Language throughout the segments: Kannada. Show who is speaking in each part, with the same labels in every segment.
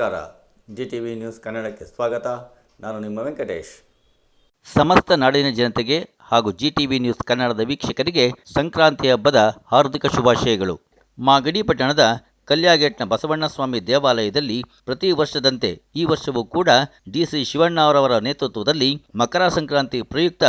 Speaker 1: ನಮಸ್ಕಾರ. ಜಿ ಟಿ ವಿ ನ್ಯೂಸ್ ಕನ್ನಡಕ್ಕೆ ಸ್ವಾಗತ. ನಾನು ನಿಮ್ಮ ವೆಂಕಟೇಶ್.
Speaker 2: ಸಮಸ್ತ ನಾಡಿನ ಜನತೆಗೆ ಹಾಗೂ ಜಿ ಟಿ ವಿ ನ್ಯೂಸ್ ಕನ್ನಡದ ವೀಕ್ಷಕರಿಗೆ ಸಂಕ್ರಾಂತಿ ಹಬ್ಬದ ಹಾರ್ದಿಕ ಶುಭಾಶಯಗಳು. ಮಾಗಡಿ ಪಟ್ಟಣದ ಕಲ್ಯಾಗೇಟ್ನ ಬಸವಣ್ಣಸ್ವಾಮಿ ದೇವಾಲಯದಲ್ಲಿ ಪ್ರತಿ ವರ್ಷದಂತೆ ಈ ವರ್ಷವೂ ಕೂಡ ಡಿಸಿ ಶಿವಣ್ಣ ಅವರವರ ನೇತೃತ್ವದಲ್ಲಿ ಮಕರ ಸಂಕ್ರಾಂತಿ ಪ್ರಯುಕ್ತ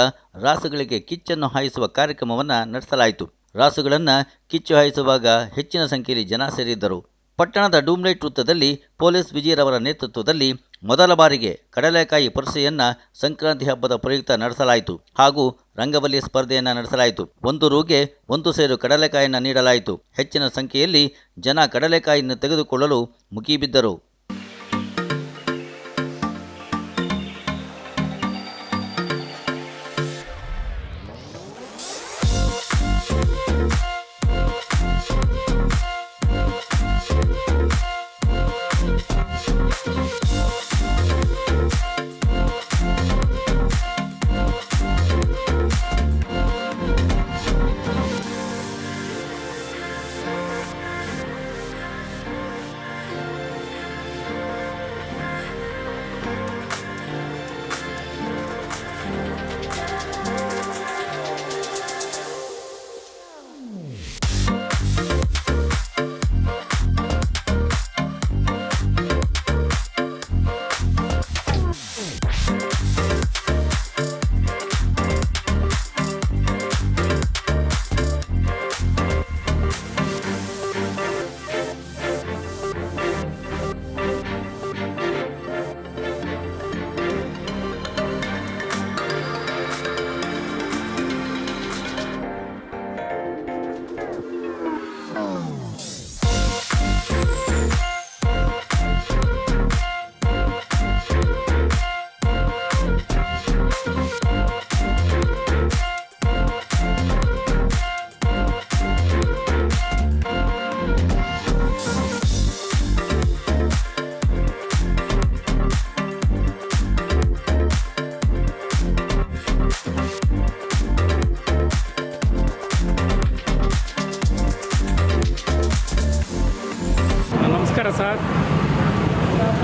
Speaker 2: ರಾಸುಗಳಿಗೆ ಕಿಚ್ಚನ್ನು ಹಾಯಿಸುವ ಕಾರ್ಯಕ್ರಮವನ್ನು ನಡೆಸಲಾಯಿತು. ರಾಸುಗಳನ್ನು ಕಿಚ್ಚು ಹಾಯಿಸುವಾಗ ಹೆಚ್ಚಿನ ಸಂಖ್ಯೆಯಲ್ಲಿ ಜನ ಸೇರಿದ್ದರು. ಪಟ್ಟಣದ ಡೂಮ್ಲೈಟ್ ವೃತ್ತದಲ್ಲಿ ಪೊಲೀಸ್ ವಿಜಯರವರ ನೇತೃತ್ವದಲ್ಲಿ ಮೊದಲ ಬಾರಿಗೆ ಕಡಲೆಕಾಯಿ ಪರಿಸೆಯನ್ನ ಸಂಕ್ರಾಂತಿ ಹಬ್ಬದ ಪ್ರಯುಕ್ತ ನಡೆಸಲಾಯಿತು ಹಾಗೂ ರಂಗವಲ್ಲಿ ಸ್ಪರ್ಧೆಯನ್ನ ನಡೆಸಲಾಯಿತು. ಒಂದು ರೂಗೆ ಒಂದು ಸೇರು ಕಡಲೆಕಾಯಿಯನ್ನ ನೀಡಲಾಯಿತು. ಹೆಚ್ಚಿನ ಸಂಖ್ಯೆಯಲ್ಲಿ ಜನ ಕಡಲೆಕಾಯಿಯನ್ನು ತೆಗೆದುಕೊಳ್ಳಲು ಮುಗಿಬಿದ್ದರು.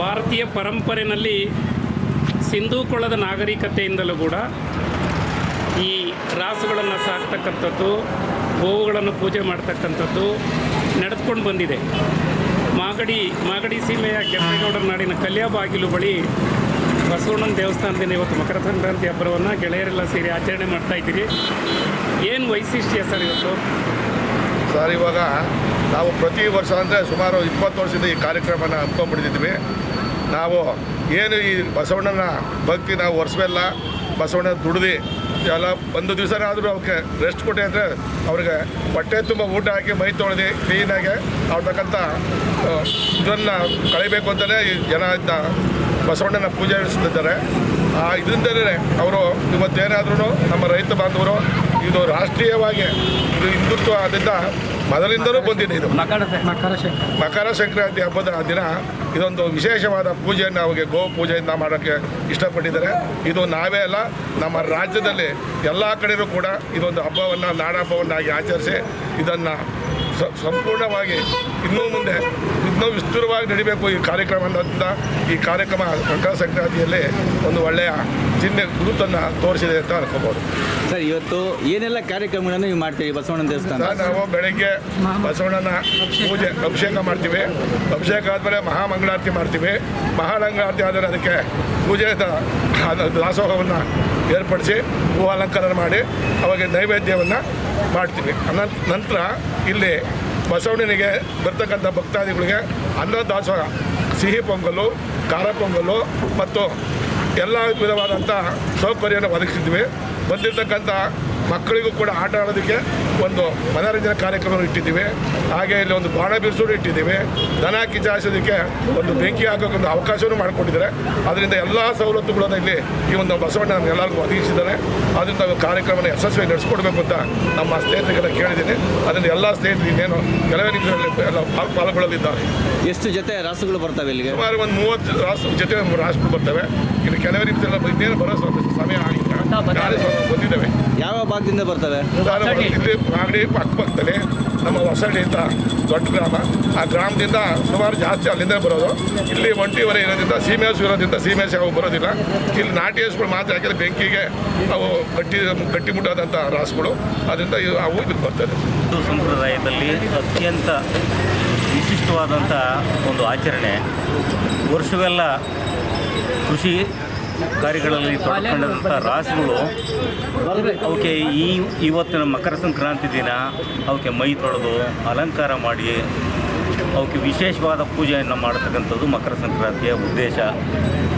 Speaker 3: ಭಾರತೀಯ ಪರಂಪರೆಯಲ್ಲಿ ಸಿಂಧೂ ಕೊಳದ ನಾಗರಿಕತೆಯಿಂದಲೂ ಕೂಡ ಈ ರಾಸುಗಳನ್ನು ಸಾಕ್ತಕ್ಕಂಥದ್ದು, ಗೋವುಗಳನ್ನು ಪೂಜೆ ಮಾಡ್ತಕ್ಕಂಥದ್ದು ನಡೆದುಕೊಂಡು ಬಂದಿದೆ. ಮಾಗಡಿ ಮಾಗಡಿ ಸೀಮೆಯ ಕೆಂಪೇಗೌಡರ ನಾಡಿನ ಕಲ್ಯಾಬಾಗಿಲು ಬಳಿ ಬಸವಣ್ಣನ ದೇವಸ್ಥಾನದಿಂದ ಇವತ್ತು ಮಕರ ಸಂಕ್ರಾಂತಿ ಹಬ್ಬವನ್ನು ಗೆಳೆಯರೆಲ್ಲ ಸೇರಿ ಆಚರಣೆ ಮಾಡ್ತಾ ಇದ್ದೀರಿ. ಏನು ವೈಶಿಷ್ಟ್ಯ ಸರ್ ಇವತ್ತು?
Speaker 4: ಸರ್, ಇವಾಗ ನಾವು ಪ್ರತಿ ವರ್ಷ ಅಂದರೆ ಸುಮಾರು ಇಪ್ಪತ್ತು ವರ್ಷದಿಂದ ಈ ಕಾರ್ಯಕ್ರಮನ ಹಮ್ಮಿಕೊಂಡ್ಬಿಟ್ಟಿದ್ವಿ ನಾವು ಏನು ಈ ಬಸವಣ್ಣನ ಭಕ್ತಿ ನಾವು ವರ್ಷವೆಲ್ಲ ಬಸವಣ್ಣ ದುಡ್ದು ಎಲ್ಲ ಒಂದು ದಿವಸನಾದರೂ ಅವಕ್ಕೆ ರೆಸ್ಟ್ ಕೊಟ್ಟೆ ಅಂದರೆ ಅವ್ರಿಗೆ ಹೊಟ್ಟೆ ತುಂಬ ಊಟ ಹಾಕಿ, ಮೈ ತೊಳೆದು ಕ್ಲೀನಾಗಿ ಅವ್ರತಕ್ಕಂಥ ಇದನ್ನು ಕಳಿಬೇಕು ಅಂತಲೇ ಈ ಜನ ಇದ್ದ ಬಸವಣ್ಣನ ಪೂಜೆ ನಡೆಸ್ತಿದ್ದಾರೆ. ಆ, ಇದರಿಂದಲೇ ಅವರು ಇವತ್ತೇನಾದ್ರೂ ನಮ್ಮ ರೈತ ಬಾಂಧವರು ಇದು ರಾಷ್ಟ್ರೀಯವಾಗಿ ಇದು ಹಿಂದುತ್ವ ಆದ್ದರಿಂದ ಮೊದಲಿಂದಲೂ ಬಂದಿದೆ ಇದು. ಮಕರ ಸಂಕ್ರಾಂತಿ. ಹಬ್ಬದ ದಿನ ಇದೊಂದು ವಿಶೇಷವಾದ ಪೂಜೆಯನ್ನು ಅವರಿಗೆ ಗೋ ಪೂಜೆಯಿಂದ ಮಾಡೋಕ್ಕೆ ಇಷ್ಟಪಟ್ಟಿದ್ದಾರೆ. ಇದು ನಾವೇ ಅಲ್ಲ ನಮ್ಮ ರಾಜ್ಯದಲ್ಲಿ ಎಲ್ಲ ಕಡೆಯೂ ಕೂಡ ಇದೊಂದು ಹಬ್ಬವನ್ನು ನಾಡಹಬ್ಬವನ್ನಾಗಿ ಆಚರಿಸಿ ಇದನ್ನು ಸಂಪೂರ್ಣವಾಗಿ ಇನ್ನೂ ಮುಂದೆ ಇನ್ನೂ ವಿಸ್ತೃತವಾಗಿ ನಡಿಬೇಕು ಈ ಕಾರ್ಯಕ್ರಮ ಅನ್ನೋದ್ರಿಂದ ಈ ಕಾರ್ಯಕ್ರಮ ಮಕರ ಸಂಕ್ರಾಂತಿಯಲ್ಲಿ ಒಂದು ಒಳ್ಳೆಯ ಚಿಹ್ನೆ ಗುರುತನ್ನು ತೋರಿಸಿದೆ ಅಂತ ಅನ್ಕೋಬೋದು.
Speaker 5: ಸರ್ ಇವತ್ತು ಏನೆಲ್ಲ ಕಾರ್ಯಕ್ರಮಗಳನ್ನು ನೀವು ಮಾಡ್ತೀವಿ ಬಸವಣ್ಣನ ದೇವಸ್ಥಾನ?
Speaker 4: ನಾವು ಬೆಳಗ್ಗೆ ಬಸವಣ್ಣನ ಪೂಜೆ ಅಭಿಷೇಕ ಮಾಡ್ತೀವಿ. ಅಭಿಷೇಕ ಆದಮೇಲೆ ಮಹಾಮಂಗಳಾರತಿ ಮಾಡ್ತೀವಿ. ಮಹಾಮಂಗಳಾರತಿ ಆದರೆ ಅದಕ್ಕೆ ಪೂಜೆ ದಾಸೋಹವನ್ನು ಏರ್ಪಡಿಸಿ ಹೂ ಅಲಂಕಾರ ಮಾಡಿ ಅವಾಗ ನೈವೇದ್ಯವನ್ನು ಮಾಡ್ತೀವಿ. ನಂತರ ಇಲ್ಲಿ ಬಸವಣ್ಣನಿಗೆ ಬರ್ತಕ್ಕಂಥ ಭಕ್ತಾದಿಗಳಿಗೆ ಅನ್ನ ದಾಸೋಹ ಸಿಹಿ ಪೊಂಗಲು, ಖಾರ ಪೊಂಗಲು ಮತ್ತು ಎಲ್ಲ ವಿಧವಾದಂಥ ಸೌಕರ್ಯನ ಒದಗಿಸಿದ್ವಿ. ಬಂದಿರತಕ್ಕಂಥ ಮಕ್ಕಳಿಗೂ ಕೂಡ ಆಟ ಆಡೋದಕ್ಕೆ ಒಂದು ಮನೋರಂಜನಾ ಕಾರ್ಯಕ್ರಮ ಇಟ್ಟಿದ್ದೀವಿ. ಹಾಗೆ ಇಲ್ಲಿ ಒಂದು ಬಾಣ ಬಿರುಸು ಇಟ್ಟಿದ್ದೀವಿ. ದನ ಕಿಚಾಯಿಸೋದಕ್ಕೆ ಒಂದು ಬೆಂಕಿ ಹಾಕೋಕ್ಕೊಂದು ಒಂದು ಅವಕಾಶವನ್ನು ಮಾಡಿಕೊಟ್ಟಿದ್ದಾರೆ. ಅದರಿಂದ ಎಲ್ಲ ಸವಲತ್ತುಗಳನ್ನು ಇಲ್ಲಿ ಈ ಒಂದು ಬಸವಣ್ಣ ಎಲ್ಲರಿಗೂ ಒದಗಿಸಿದ್ದಾರೆ. ಅದರಿಂದ ಕಾರ್ಯಕ್ರಮನ ಯಶಸ್ವಿಯಾಗಿ ನಡೆಸ್ಕೊಡ್ಬೇಕು ಅಂತ ನಮ್ಮ ಸ್ನೇಹಿತರಿಗೆಲ್ಲ ಕೇಳಿದ್ದೀನಿ. ಅದರಿಂದ ಎಲ್ಲ ಸ್ನೇಹಿತರು ಇನ್ನೇನು ಕೆಲವೇ ನಿಮಿಷದಲ್ಲಿ ಎಲ್ಲ ಪಾಲ್- ಪಾಲ್ಗೊಳ್ಳಲಿದ್ದಾರೆ.
Speaker 5: ಎಷ್ಟು ಜೊತೆ ರಾಸುಗಳು ಬರ್ತವೆ ಇಲ್ಲಿಗೆ?
Speaker 4: ಸುಮಾರು ಒಂದು ಮೂವತ್ತು ರಾಸು ಜೊತೆ ರಾಸುಗಳು ಬರ್ತವೆ. ಇಲ್ಲಿ ಕೆಲವೇ ನಿಮಿಷ ಇನ್ನೇನು ಬರೋ ಸಮಯ ಆಗಿದೆ ಬಂದಿದ್ದಾವೆ.
Speaker 5: ಯಾವ ಭಾಗದಿಂದ ಬರ್ತವೆ.
Speaker 4: ನಾನು ಇಲ್ಲಿ ಮಾಗಡಿ ಪಕ್ಕ ಪಕ್ಕದಲ್ಲಿ ನಮ್ಮ ಹೊಸಳ್ಳಿ ಅಂತ ದೊಡ್ಡ ಗ್ರಾಮ. ಆ ಗ್ರಾಮದಿಂದ ಸುಮಾರು ಜಾಸ್ತಿ ಅಲ್ಲಿಂದ ಬರೋದು. ಇಲ್ಲಿ ಒಂಟಿವರೆ ಇರೋದ್ರಿಂದ ಸೀಮೆ ಹಸು ಇರೋದ್ರಿಂದ ಸೀಮೆಸ್ ಹಸು ಅವು ಬರೋದಿಲ್ಲ. ಇಲ್ಲಿ ನಾಟಿ ಹಸುಗಳು ಮಾತ್ರ ಹಾಕಿದ್ರೆ ಬೆಂಕಿಗೆ ಅವು ಗಟ್ಟಿ ಗಟ್ಟಿ ಮುಟ್ಟಾದಂಥ ರಾಸುಗಳು. ಅದರಿಂದ ಇದು ಅವು ಇದಕ್ಕೆ ಬರ್ತದೆ.
Speaker 6: ಹಿಂದೂ ಸಂಪ್ರದಾಯದಲ್ಲಿ ಅತ್ಯಂತ ವಿಶಿಷ್ಟವಾದಂಥ ಒಂದು ಆಚರಣೆ. ವರ್ಷವೆಲ್ಲ ಕೃಷಿ ಕಾರ್ಯಗಳಲ್ಲಿ ತೊಡಗಿಕೊಂಡಂಥ ರಾಸುಗಳು, ಅವಕ್ಕೆ ಈ ಇವತ್ತಿನ ಮಕರ ಸಂಕ್ರಾಂತಿ ದಿನ, ಅವಕ್ಕೆ ಮೈ ತೊಳೆದು ಅಲಂಕಾರ ಮಾಡಿ, ಅವಕ್ಕೆ ವಿಶೇಷವಾದ ಪೂಜೆಯನ್ನು ಮಾಡತಕ್ಕಂಥದ್ದು ಮಕರ ಸಂಕ್ರಾಂತಿಯ ಉದ್ದೇಶ.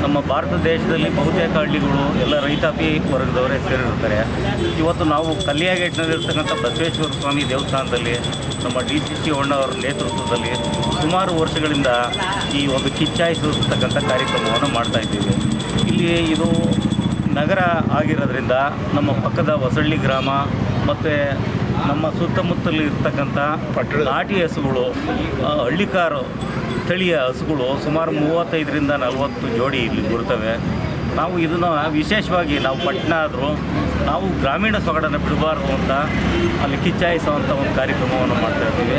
Speaker 6: ನಮ್ಮ ಭಾರತ ದೇಶದಲ್ಲಿ ಬಹುತೇಕ ಹಳ್ಳಿಗಳು ಎಲ್ಲ ರೈತಾಪಿ ವರ್ಗದವರೇ ಸೇರಿರ್ತಾರೆ ಇವತ್ತು ನಾವು ಕಲ್ಯಾಗೇಟ್ನಲ್ಲಿರ್ತಕ್ಕಂಥ ಬಸವೇಶ್ವರ ಸ್ವಾಮಿ ದೇವಸ್ಥಾನದಲ್ಲಿ, ನಮ್ಮ ಡಿ ಸಿ ಸಿ ಅವರ ನೇತೃತ್ವದಲ್ಲಿ ಸುಮಾರು ವರ್ಷಗಳಿಂದ ಈ ಒಂದು ಕಿಚ್ಚಾಯಿಸಿರ್ತಕ್ಕಂಥ ಕಾರ್ಯಕ್ರಮವನ್ನು ಮಾಡ್ತಾ ಇದ್ದೀವಿ. ಇಲ್ಲಿ ಇದು ನಗರ ಆಗಿರೋದ್ರಿಂದ ನಮ್ಮ ಪಕ್ಕದ ಹೊಸಳ್ಳಿ ಗ್ರಾಮ ಮತ್ತು ನಮ್ಮ ಸುತ್ತಮುತ್ತಲು ಇರ್ತಕ್ಕಂಥ ನಾಟಿ ಹಸುಗಳು ಹಳ್ಳಿಕಾರು ತಳಿಯ ಹಸುಗಳು ಸುಮಾರು ಮೂವತ್ತೈದರಿಂದ ನಲವತ್ತು ಜೋಡಿ ಇಲ್ಲಿ ಬರ್ತವೆ ನಾವು ಇದನ್ನು ವಿಶೇಷವಾಗಿ ನಾವು ಪಟ್ಟಣ ಆದರೂ ನಾವು ಗ್ರಾಮೀಣ ಸೊಗಡನ್ನು ಬಿಡಬಾರ್ದು ಅಂತ ಅಲ್ಲಿ ಕಿಚ್ಚಾಯಿಸುವಂಥ ಒಂದು ಕಾರ್ಯಕ್ರಮವನ್ನು ಮಾಡ್ತಾ ಇದ್ದೀವಿ.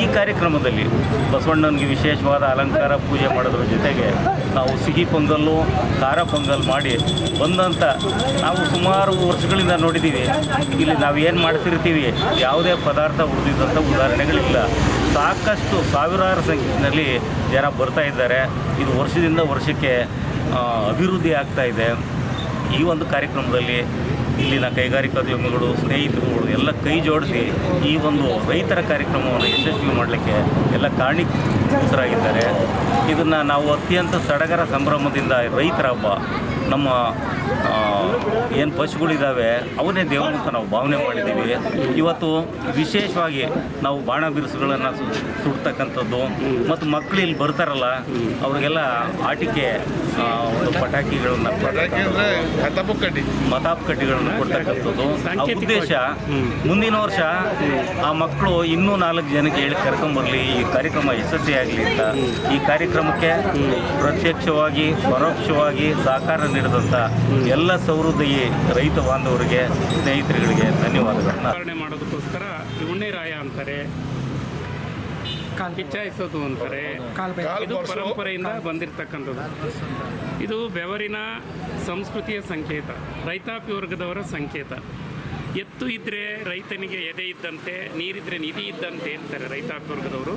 Speaker 6: ಈ ಕಾರ್ಯಕ್ರಮದಲ್ಲಿ ಬಸವಣ್ಣನಿಗೆ ವಿಶೇಷವಾದ ಅಲಂಕಾರ, ಪೂಜೆ ಮಾಡೋದ್ರ ಜೊತೆಗೆ ನಾವು ಸಿಹಿ ಪೊಂಗಲ್ಲು, ಖಾರ ಪೊಂಗಲ್ ಮಾಡಿ ಬಂದಂಥ ನಾವು ಸುಮಾರು ವರ್ಷಗಳಿಂದ ನೋಡಿದ್ದೀವಿ. ಇಲ್ಲಿ ನಾವು ಏನು ಮಾಡ್ತಿರ್ತೀವಿ ಯಾವುದೇ ಪದಾರ್ಥ ಉಳಿದಿದ್ದಂಥ ಉದಾಹರಣೆಗಳಿಲ್ಲ. ಸಾಕಷ್ಟು ಸಾವಿರಾರು ಸಂಖ್ಯೆಯಲ್ಲಿ ಜನ ಬರ್ತಾ ಇದ್ದಾರೆ. ಇದು ವರ್ಷದಿಂದ ವರ್ಷಕ್ಕೆ ಅಭಿವೃದ್ಧಿ ಆಗ್ತಾ ಇದೆ. ಈ ಒಂದು ಕಾರ್ಯಕ್ರಮದಲ್ಲಿ ಇಲ್ಲಿನ ಕೈಗಾರಿಕೋದ್ಯಮಿಗಳು ಸ್ನೇಹಿತರುಗಳು ಎಲ್ಲ ಕೈ ಜೋಡಿಸಿ ಈ ಒಂದು ರೈತರ ಕಾರ್ಯಕ್ರಮವನ್ನು ಯಶಸ್ವಿ ಮಾಡಲಿಕ್ಕೆ ಎಲ್ಲ ಕಾರಣೀಭೂತರಾಗಿದ್ದಾರೆ ಇದನ್ನು ನಾವು ಅತ್ಯಂತ ಸಡಗರ ಸಂಭ್ರಮದಿಂದ ರೈತರ ಹಬ್ಬ ನಮ್ಮ ಏನು ಪಶುಗಳಿದ್ದಾವೆ ಅವನ್ನೇ ದೇವರು ಅಂತ ನಾವು ಭಾವನೆ ಮಾಡಿದ್ದೀವಿ. ಇವತ್ತು ವಿಶೇಷವಾಗಿ ನಾವು ಬಾಣ ಬಿರುಸುಗಳನ್ನು ಸುಡ್ತಕ್ಕಂಥದ್ದು ಮತ್ತು ಮಕ್ಕಳು ಇಲ್ಲಿ ಬರ್ತಾರಲ್ಲ ಅವ್ರಿಗೆಲ್ಲ ಆಟಿಕೆ ಒಂದು ಪಟಾಕಿಗಳನ್ನು ಮತಾಪ್ ಕಡ್ಡಿಗಳನ್ನು ಕೊಡ್ತಕ್ಕಂಥದ್ದು. ಆ ಉದ್ದೇಶ ಮುಂದಿನ ವರ್ಷ ಆ ಮಕ್ಕಳು ಇನ್ನೂ ನಾಲ್ಕು ಜನಕ್ಕೆ ಹೇಳಿ ಕರ್ಕೊಂಬರ್ಲಿ ಈ ಕಾರ್ಯಕ್ರಮ ಯಶಸ್ವಿಯಾಗಲಿ ಅಂತ ಈ ಕಾರ್ಯಕ್ರಮಕ್ಕೆ ಪ್ರತ್ಯಕ್ಷವಾಗಿ ಪರೋಕ್ಷವಾಗಿ ಸಹಕಾರ ನೀಡಿದಂಥ ಎಲ್ಲ ಸೌಹೃದಯಿ ರೈತ ಬಾಂಧವರಿಗೆ ಸ್ನೇಹಿತರುಗಳಿಗೆ ಧನ್ಯವಾದಗಳನ್ನ.
Speaker 3: ಮಾಡೋದಕ್ಕೋಸ್ಕರ ರಾಯ ಅಂತಾರೆ. ಕಿಚ್ಚಾಯಿಸೋದು ಅಂತಾರೆ.
Speaker 4: ಕಾಲ್
Speaker 3: ಇದು ಪರಂಪರೆಯಿಂದ ಬಂದಿರತಕ್ಕಂಥದ್ದು. ಇದು ಬೆವರಿನ ಸಂಸ್ಕೃತಿಯ ಸಂಕೇತ ರೈತಾಪಿ ವರ್ಗದವರ ಸಂಕೇತ. ಎತ್ತು ಇದ್ದರೆ ರೈತನಿಗೆ ಎದೆ ಇದ್ದಂತೆ ನೀರಿದ್ರೆ ನಿಧಿ ಇದ್ದಂತೆ ಅಂತಾರೆ ರೈತಾಪಿ ವರ್ಗದವರು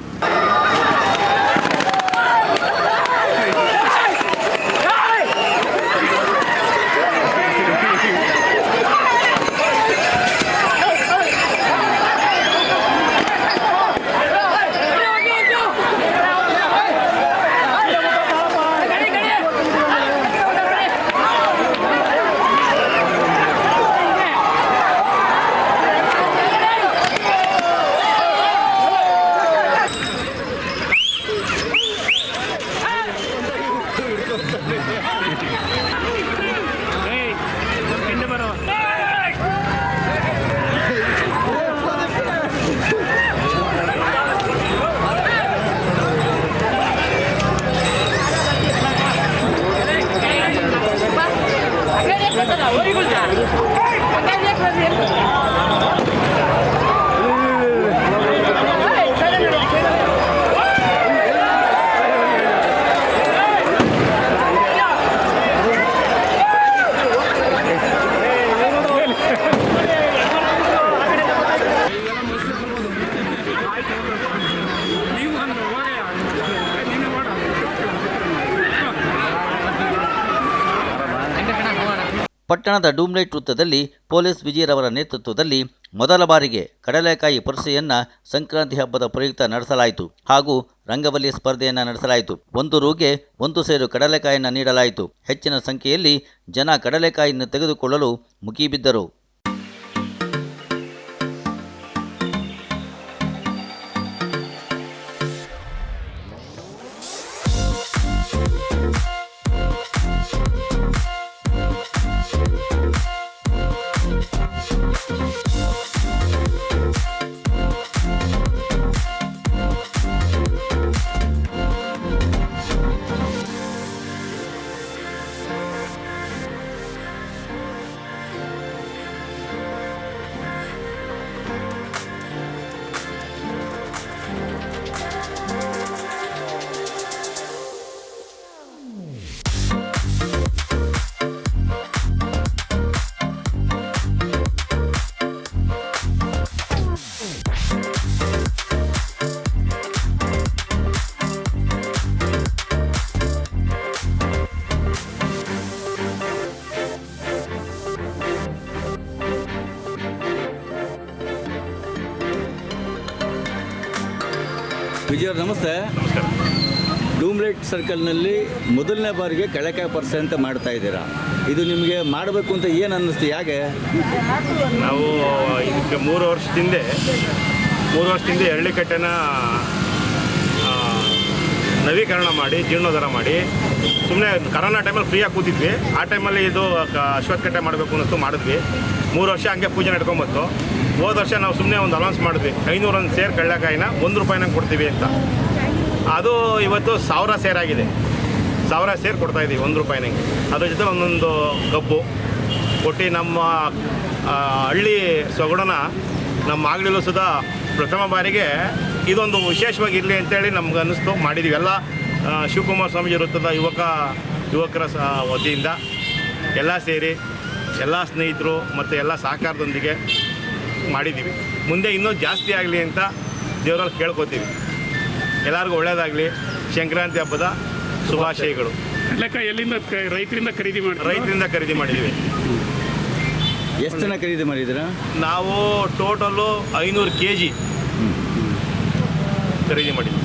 Speaker 3: ಏಯ್, ಸ್ವಲ್ಪ ಹಿಂದೆ ಬರೋ ನೀವು ಒಂದು ಓಡೆ ನೀನು ಓಡ
Speaker 2: ಪಟ್ಟಣದ ಡೂಮ್ಲೈಟ್ ವೃತ್ತದಲ್ಲಿ ಪೊಲೀಸ್ ವಿಜಯರವರ ನೇತೃತ್ವದಲ್ಲಿ ಮೊದಲ ಬಾರಿಗೆ ಕಡಲೆಕಾಯಿ ಪರಿಷೆಯನ್ನ ಸಂಕ್ರಾಂತಿ ಹಬ್ಬದ ಪ್ರಯುಕ್ತ ನಡೆಸಲಾಯಿತು ಹಾಗೂ ರಂಗವಲ್ಲಿ ಸ್ಪರ್ಧೆಯನ್ನ ನಡೆಸಲಾಯಿತು. ಒಂದು ರೂಗೆ ಒಂದು ಸೇರು ಕಡಲೆಕಾಯಿಯನ್ನ ನೀಡಲಾಯಿತು. ಹೆಚ್ಚಿನ ಸಂಖ್ಯೆಯಲ್ಲಿ ಜನ ಕಡಲೆಕಾಯಿಯನ್ನು ತೆಗೆದುಕೊಳ್ಳಲು ಮುಗಿಬಿದ್ದರು.
Speaker 5: ಸರ್ಕಲ್ನಲ್ಲಿ ಮೊದಲನೇ ಬಾರಿಗೆ ಕಳೆಕಾಯಿ ಪರ್ಸೆ ಅಂತ ಮಾಡ್ತಾ ಇದ್ದೀರಾ? ಇದು ನಿಮಗೆ ಮಾಡಬೇಕು ಅಂತ ಏನು ಅನ್ನಿಸ್ತು? ಹೇಗೆ
Speaker 7: ನಾವು ಇದಕ್ಕೆ ಮೂರು ವರ್ಷದಿಂದ ಮೂರು ವರ್ಷದಿಂದ ಎಳ್ಳಿಕಟ್ಟೆನ ಆ, ನವೀಕರಣ ಮಾಡಿ ಜೀರ್ಣೋದ್ಧಾರ ಮಾಡಿ. ಸುಮ್ಮನೆ ಕರೋನಾ ಟೈಮಲ್ಲಿ ಫ್ರೀಯಾಗಿ ಕೂತಿದ್ವಿ. ಆ ಟೈಮಲ್ಲಿ ಇದು ಅಶ್ವತ್ ಕಟ್ಟೆ ಮಾಡಬೇಕು ಅನ್ನಿಸ್ತು ಮಾಡಿದ್ವಿ. ಮೂರು ವರ್ಷ ಹಂಗೆ ಪೂಜೆ ನಡ್ಕೊಂಬತ್ತು. ಹೋದ ವರ್ಷ ನಾವು ಸುಮ್ಮನೆ ಒಂದು ಅನೌನ್ಸ್ ಮಾಡಿದ್ವಿ. ಐನೂರೊಂದು ಸೇರ್ ಕಳ್ಳಕಾಯಿನ ಒಂದು ರೂಪಾಯಿನಾಗ ಕೊಡ್ತೀವಿ ಅಂತ. ಅದು ಇವತ್ತು ಸಾವಿರ ಸೇರಾಗಿದೆ. ಸಾವಿರ ಸೇರ್ ಕೊಡ್ತಾ ಇದ್ದೀವಿ ಒಂದು ರೂಪಾಯಿನಾಗೆ ಅದ್ರ ಜೊತೆ ಒಂದೊಂದು ಕಬ್ಬು ಕೊಟ್ಟು ನಮ್ಮ ಹಳ್ಳಿ ಸೊಗಡನ ನಮ್ಮ ಮಾಗಡಿಲೂ ಸುಧಾ ಪ್ರಥಮ ಬಾರಿಗೆ ಇದೊಂದು ವಿಶೇಷವಾಗಿ ಇರಲಿ ಅಂತೇಳಿ ನಮ್ಗೆ ಅನ್ನಿಸ್ತು. ಮಾಡಿದ್ದೀವಿ ಎಲ್ಲ ಶಿವಕುಮಾರ ಸ್ವಾಮೀಜಿ ವೃತ್ತದ ಯುವಕ, ಯುವಕರ ವತಿಯಿಂದ ಎಲ್ಲ ಸೇರಿ ಎಲ್ಲ ಸ್ನೇಹಿತರು ಮತ್ತು ಎಲ್ಲ ಸಹಕಾರದೊಂದಿಗೆ ಮಾಡಿದ್ದೀವಿ ಮುಂದೆ ಇನ್ನೂ ಜಾಸ್ತಿ ಆಗಲಿ ಅಂತ ದೇವರಲ್ಲಿ ಕೇಳ್ಕೊತೀವಿ. ಎಲ್ಲರಿಗೂ ಒಳ್ಳೆಯದಾಗಲಿ ಸಂಕ್ರಾಂತಿ ಹಬ್ಬದ ಶುಭಾಶಯಗಳು.
Speaker 3: ಲೆಕ್ಕ ಎಲ್ಲಿಂದ ಕ- ರೈತರಿಂದ ಖರೀದಿ ಮಾಡಿ
Speaker 7: ರೈತರಿಂದ ಖರೀದಿ ಮಾಡಿದ್ದೀವಿ
Speaker 5: ಎಷ್ಟು ಜನ ಖರೀದಿ ಮಾಡಿದ್ದೀರಾ
Speaker 7: ನಾವು ಟೋಟಲು ಐನೂರು ಕೆ ಜಿ ಖರೀದಿ ಮಾಡಿದ್ವಿ.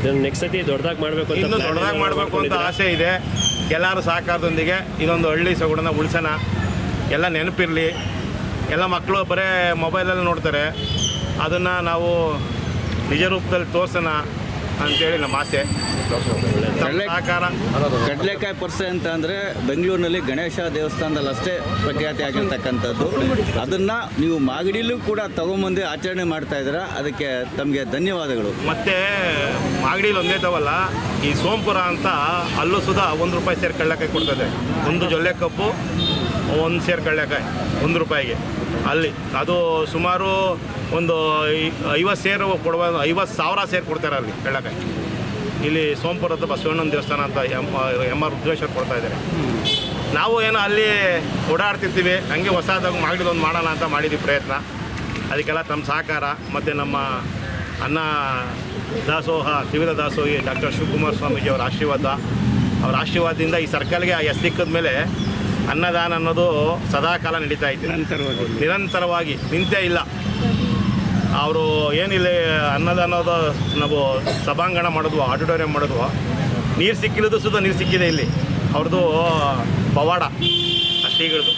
Speaker 8: ಇದನ್ನು ನೆಕ್ಸ್ಟ್ ಸತಿ ದೊಡ್ಡದಾಗಿ ಮಾಡಬೇಕು ಅಂತ
Speaker 7: ಇನ್ನೂ
Speaker 8: plan
Speaker 7: ದೊಡ್ಡದಾಗಿ ಮಾಡಬೇಕು ಅಂತ
Speaker 8: ಮಾಡ್ಕೊಂಡಿದ್ದೀರಾ?
Speaker 7: ಆಸೆ ಇದೆ. ಎಲ್ಲರೂ ಸಹಕಾರದೊಂದಿಗೆ ಇದೊಂದು ಹಳ್ಳಿ ಸೊಗಡನ್ನ ಉಳಿಸೋಣ. ಎಲ್ಲ ನೆನಪಿರಲಿ. ಎಲ್ಲ ಮಕ್ಕಳು ಬರೇ ಮೊಬೈಲಲ್ಲಿ ನೋಡ್ತಾರೆ. ಅದನ್ನು ನಾವು ನಿಜ ರೂಪದಲ್ಲಿ ತೋರ್ಸೋಣ ಅಂತೇಳಿ ನಮ್ಮ ಆಸೆ. ಸಹಕಾರ.
Speaker 5: ಕಡಲೆಕಾಯಿ ಪರ್ಸೆ ಅಂತ ಅಂದರೆ ಬೆಂಗಳೂರಿನಲ್ಲಿ ಗಣೇಶ ದೇವಸ್ಥಾನದಲ್ಲಿ ಅಷ್ಟೇ ಪ್ರಖ್ಯಾತಿ ಆಗಿರ್ತಕ್ಕಂಥದ್ದು. ಅದನ್ನು ನೀವು ಮಾಗಡಿಲೂ ಕೂಡ ತಗೊಂಬಂದು ಆಚರಣೆ ಮಾಡ್ತಾ ಇದ್ದೀರಾ? ಅದಕ್ಕೆ ತಮಗೆ ಧನ್ಯವಾದಗಳು.
Speaker 7: ಮತ್ತು ಮಾಗಡಿಲಿ ಒಂದೇ ತವಲ್ಲ ಈ ಸೋಂಪುರ ಅಂತ ಅಲ್ಲೂ ಸುಧಾ ಒಂದು ರೂಪಾಯಿ ಸೇರು ಕಡಲೆಕಾಯಿ ಕೊಡ್ತದೆ. ಒಂದು ಜೊಲ್ಲೆ ಕಪ್ಪು ಒಂದು ಸೇರು ಕಳ್ಳಕಾಯಿ ಒಂದು ರೂಪಾಯಿಗೆ. ಅಲ್ಲಿ ಅದು ಸುಮಾರು ಒಂದು ಐವತ್ತು ಸೇರು ಕೊಡುವ, ಐವತ್ತು ಸಾವಿರ ಸೇರು ಕೊಡ್ತಾರೆ ಅಲ್ಲಿ ಬೆಳಗ್ಗೆ ಇಲ್ಲಿ ಸೋಂಪುರದ ಬಸವಣ್ಣನ ದೇವಸ್ಥಾನ ಅಂತ ಎಂ ಎಂ ಆರ್ ರುದ್ರೇಶ್ವರ್ ಕೊಡ್ತಾ ಇದ್ದಾರೆ. ನಾವು ಏನೋ ಅಲ್ಲಿ ಓಡಾಡ್ತಿರ್ತೀವಿ, ಹಂಗೆ ಹೊಸದಾಗಿ ಮಾಡಿದೊಂದು ಮಾಡೋಣ ಅಂತ ಮಾಡಿದ್ವಿ ಪ್ರಯತ್ನ. ಅದಕ್ಕೆಲ್ಲ ತಮ್ಮ ಸಹಕಾರ, ಮತ್ತು ನಮ್ಮ ಅನ್ನ ದಾಸೋಹ ತ್ರಿವಿಧ ದಾಸೋಹಿ, ಡಾಕ್ಟರ್ ಶಿವಕುಮಾರ ಸ್ವಾಮೀಜಿ ಅವರ ಆಶೀರ್ವಾದ. ಅವರ ಆಶೀರ್ವಾದದಿಂದ ಈ ಸರ್ಕಲ್ಗೆ ಎಸ್ ಸಿಕ್ಕಿದ ಮೇಲೆ ಅನ್ನದಾನ ಅನ್ನೋದು ಸದಾಕಾಲ ನಡೀತಾ ಇದೆ.
Speaker 3: ನಿರಂತರವಾಗಿ.
Speaker 7: ನಿರಂತರವಾಗಿ ನಿಂತೇ ಇಲ್ಲ. ಅವರು ಏನಿಲ್ಲ ಅನ್ನದಾನದ ನಾವು ಸಭಾಂಗಣ ಮಾಡಿದ್ವು ಆಡಿಟೋರಿಯಂ ಮಾಡಿದ್ವು ನೀರು ಸಿಕ್ಕಿರೋದು ಸುತ್ತ ನೀರು ಸಿಕ್ಕಿದೆ ಇಲ್ಲಿ. ಅವ್ರದ್ದು ಪವಾಡ ಆ ಶ್ರೀಗಳದ್ದು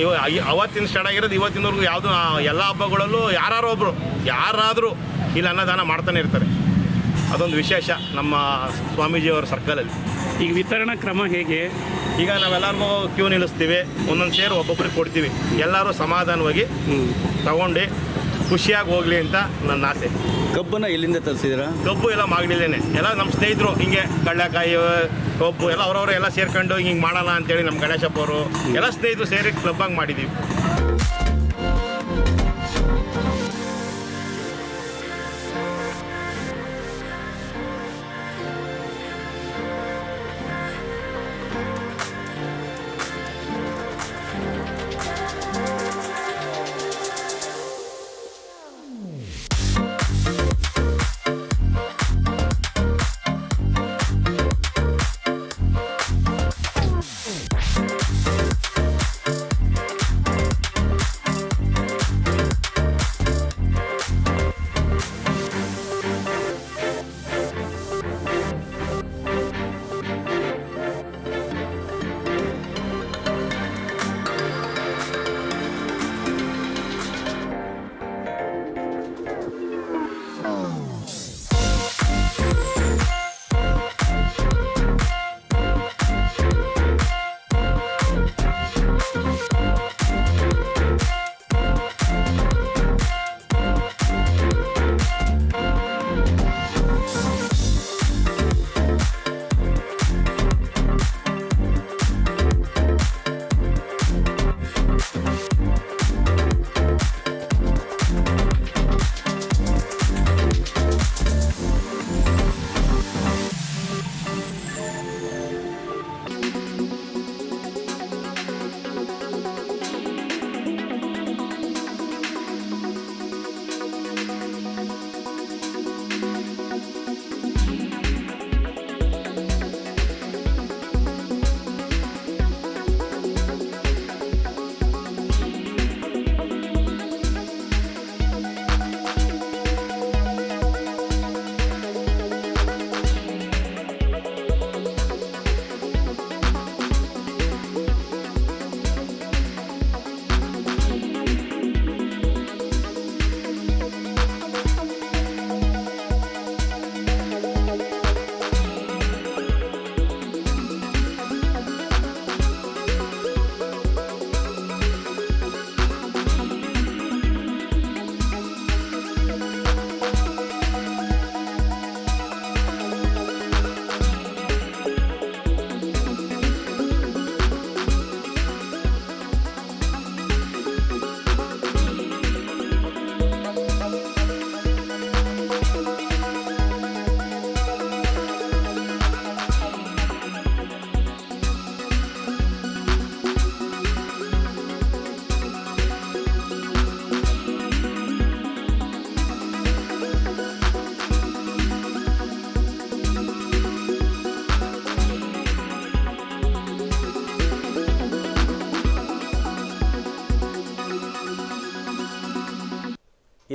Speaker 7: ಇವ ಅವತ್ತಿನ ಸ್ಟಾರ್ಟ್ ಆಗಿರೋದು ಇವತ್ತಿನವರೆಗೂ ಯಾವುದು ಎಲ್ಲ ಹಬ್ಬಗಳಲ್ಲೂ ಯಾರು ಒಬ್ಬರು ಯಾರಾದರೂ ಇಲ್ಲಿ ಅನ್ನದಾನ ಮಾಡ್ತಾನೆ ಇರ್ತಾರೆ. ಅದೊಂದು ವಿಶೇಷ ನಮ್ಮ ಸ್ವಾಮೀಜಿಯವರ ಸರ್ಕಲಲ್ಲಿ
Speaker 3: ಈಗ ವಿತರಣಾ ಕ್ರಮ ಹೇಗೆ?
Speaker 7: ಈಗ ನಾವೆಲ್ಲರಿಗೂ ಕ್ಯೂ ನಿಲ್ಲಿಸ್ತೀವಿ ಒಂದೊಂದು ಸೇರು ಒಬ್ಬೊಬ್ಬರಿಗೆ ಕೊಡ್ತೀವಿ. ಎಲ್ಲರೂ ಸಮಾಧಾನವಾಗಿ ತಗೊಂಡು ಖುಷಿಯಾಗಿ ಹೋಗಲಿ ಅಂತ ನನ್ನ ಆಸೆ.
Speaker 5: ಕಬ್ಬನ್ನ ಎಲ್ಲಿಂದ ತರಿಸಿದ್ರ
Speaker 7: ಕಬ್ಬು ಎಲ್ಲ ಮಾಗಡಿಲೇನೆ. ಎಲ್ಲ ನಮ್ಮ ಸ್ನೇಹಿತರು ಹಿಂಗೆ ಕಡಲೆಕಾಯಿ ಕಬ್ಬು ಎಲ್ಲ ಅವರವರು ಎಲ್ಲ ಸೇರ್ಕೊಂಡು ಹಿಂಗೆ ಮಾಡೋಣ ಅಂತೇಳಿ ನಮ್ಮ ಗಣೇಶಪ್ಪ ಅವರು. ಎಲ್ಲ ಸ್ನೇಹಿತರು ಸೇರಿ ಕ್ಲಬ್ಬಾಗಿ ಮಾಡಿದ್ದೀವಿ